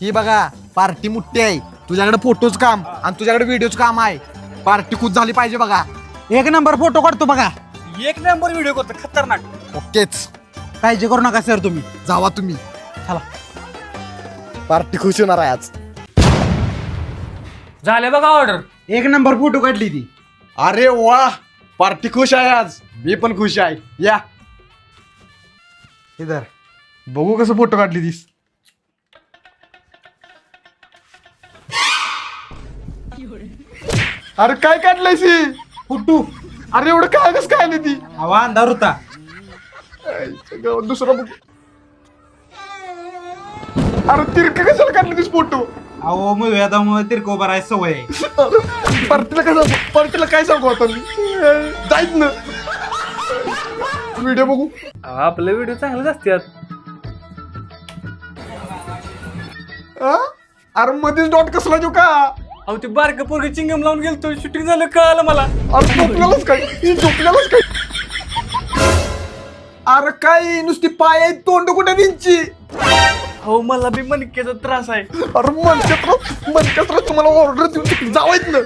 ही बघा पार्टी मुठ्ठी आहे. तुझ्याकडे फोटोच काम आणि तुझ्याकडे व्हिडिओच काम आहे. पार्टी खुश झाली पाहिजे बघा. एक नंबर फोटो काढतो बघा. एक नंबर व्हिडिओ करतो खतरनाक. ओकेच. काळजी करू नका सर तुम्ही. जावा तुम्ही. चला. पार्टी खुश होणार आहे आज. झाले बघा ऑर्डर एक नंबर फोटो काढली ती. अरे वा पार्टी खुश आहे आज. मी पण खुश आहे. या. इधर बघू कसं फोटो काढली तीस. अरे काय काढलंय सी फोटो अरे एवढं काय कसं काय आली ती? हवा अंधार होता. दुसरा बघ. अरे तिरक कशाला काढली तीस फोटो? अहो मग आता मग तिरको बराय सवय आहे. पार्टीला कसं पार्टीला काय सांगू आता मी? जाईत ना. व्हिडिओ बघू. आपले व्हिडिओ चांगलेच असतात? अरे मध्येच डॉट कसला जो का? अहो ते बारक पोरग चिंगम लावून गेलतो. शूटिंग झालं कळालं मला. अरे झोपल्यालाच काय? ही झोपल्यालाच काय? अरे काय? नुसती पाय आहेत तोंड कुठे त्यांची हो मला बी मणक्याचा त्रास आहे. अरे मनकत्र मनकत्र तुम्हाला ऑर्डर देऊन जावायत ना